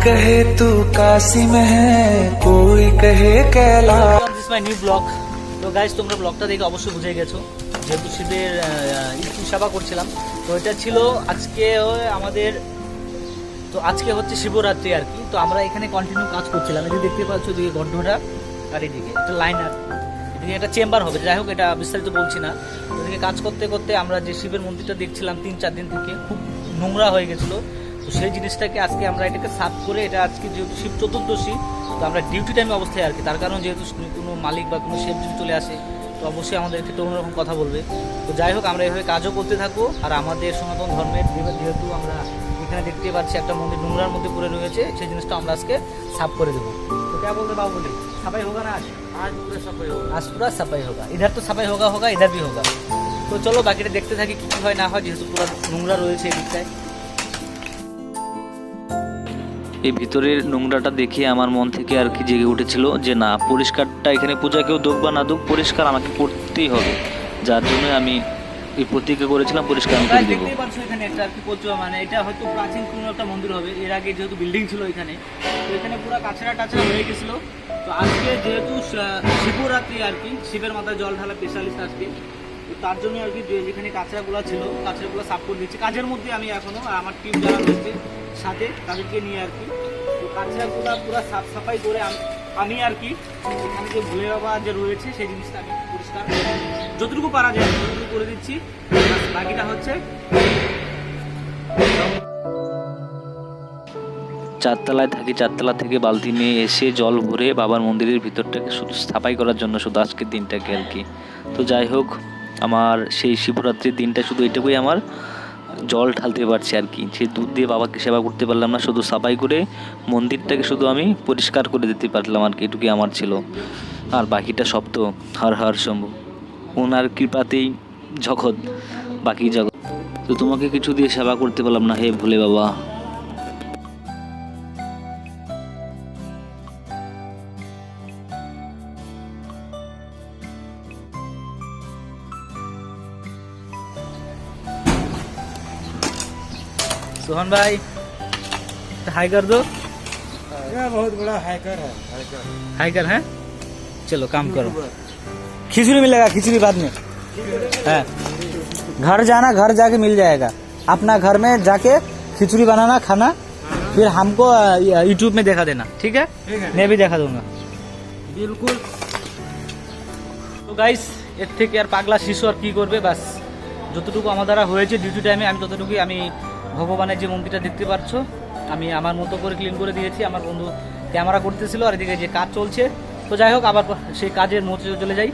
कहे तू काशी में है कोई कहे Kailash this my new blog তো গাইজ তোমরা ব্লগটা দেখে অবশ্যই বুঝে গেছো যেহেতু শিবের ইস্যু সেবা করছিলাম তো এটা ছিল আজকে হয় আমাদের তো আজকে হচ্ছে শিবরাত্রি আর কি তো আমরা এখানে কন্টিনিউ কাজ করছিলাম এই যে দেখতে পাচ্ছ দিকে গড্ডটা আর এদিকে একটা লাইন আর এদিকে একটা চেম্বার হবে যাই হোক এটা বিস্তারিত বলছি না ওদিকে কাজ করতে করতে আমরা যে শিবের মন্দিরটা দেখছিলাম তিন চার দিন থেকে খুব নোংরা হয়ে গেছিলো তো সেই জিনিসটাকে আজকে আমরা এটাকে সাফ করে এটা আজকে যেহেতু শিব চতুর্দশী তো আমরা ডিউটি টাইমে অবস্থায় আর কি তার কারণ যেহেতু কোনো মালিক বা কোনো শেফ যদি চলে আসে তো অবশ্যই আমাদের ক্ষেত্রে অন্যরকম কথা বলবে। তো যাই হোক আমরা এভাবে কাজও করতে থাকব আর আমাদের সনাতন ধর্মের যেহেতু আমরা এখানে দেখতে পাচ্ছি একটা মন্দির নোংরার মধ্যে পড়ে রয়েছে সেই জিনিসটা আমরা আজকে সাফ করে দেবো। তো কে বলতে বাবু বলি? সাফাই হোক না আজ? আজ পুরো সাফাই হোক ইধার তো সাফাই হোক হোক ইধার ভি হোক তো চলো বাকিটা দেখতে থাকি কী হয় না হয় যেহেতু পুরো নোংরা রয়েছে এদিকটায় এই ভিতরের নোংরাটা দেখে আমার মন থেকে আর কি জেগে উঠেছিল যে না পরিষ্কারটা এখানে পূজা কেউ দোক বা না দোক পরিষ্কার আমাকে করতেই হবে। যার জন্য আমি এই প্রতিজ্ঞা করেছিলাম পরিষ্কার করে দেবো। দেখতেই পাচ্ছ এখানে একটা আর কি মানে এটা হয়তো প্রাচীন কোনো একটা মন্দির হবে। এর আগে যেহেতু বিল্ডিং ছিল এখানে তো এখানে পুরো কাছড়া টাছড়া হয়ে গেছিল। তো আজকে যেহেতু শিবরাত্রি আর কি শিবের মাথায় জল ঢালা স্পেশালিস্ট আজকে। তার জন্য আর কি যেখানে কাঁচরাগুলো ছিল, কাঁচরাগুলো সাফ করে দিচ্ছি কাজের মধ্যে আমি এখনও আমার টিম যারা রয়েছে সাথে, তাদেরকে নিয়ে আর কি। তো কাঁচরাগুলো পুরো সাফ সাফাই করে আমি আর কি এখানে যে ভোলে বাবা যে রয়েছে, সেই জিনিসটা আমি পরিষ্কার যতটুকু পারা যায় ততটুকু করে দিচ্ছি। বাকিটা হচ্ছে চারতলায় থাকি, চারতলা থেকে বালতি নিয়ে এসে জল ভরে বাবার মন্দিরের ভিতরটাকে শুধু সাফাই করার জন্য শুধু আজকের দিনটাকে আর কি। তো যাই হোক আমার সেই শিবরাত্রির দিনটা শুধু এটুকুই আমার জল ঢালতে পারছি আর কি। সে দুধ দিয়ে বাবাকে সেবা করতে পারলাম না, শুধু সাফাই করে মন্দিরটাকে শুধু আমি পরিষ্কার করে দিতে পারলাম আর কি, এটুকুই আমার ছিল। আর বাকিটা সব তো হর হর শম্ভু। ওনার কৃপাতেই জগৎ, বাকি জগৎ। তো তোমাকে কিছু দিয়ে সেবা করতে পারলাম না, হে ভোলে বাবা। सोहन भाई हाई कर दो यह बहुत बड़ा हैकर है हैकर हाई कर है चलो काम करो खिचड़ी मिलेगा खिचड़ी बाद में है घर जाना घर जाके मिल जाएगा अपना घर में जाके खिचड़ी बनाना खाना फिर हमको यूट्यूब में देखा देना ठीक है ठीक है। मैं भी देखा दूंगा बिल्कुल তো গাইস এর থেকে আর পাগলা শিশু আর কি করবে বাস যতটুকু আমার দ্বারা হয়েছে ডিউটি টাইমে আমি ততটুকুই আমি ভগবানের যে মন্দিরটা দেখতে পাচ্ছ আমি আমার মতো করে ক্লিন করে দিয়েছি, আমার বন্ধু ক্যামেরা করতেছিল, আর এদিকে যে কাজ চলছে। তো যাই হোক, আবার সেই কাজের মধ্যে চলে যাই।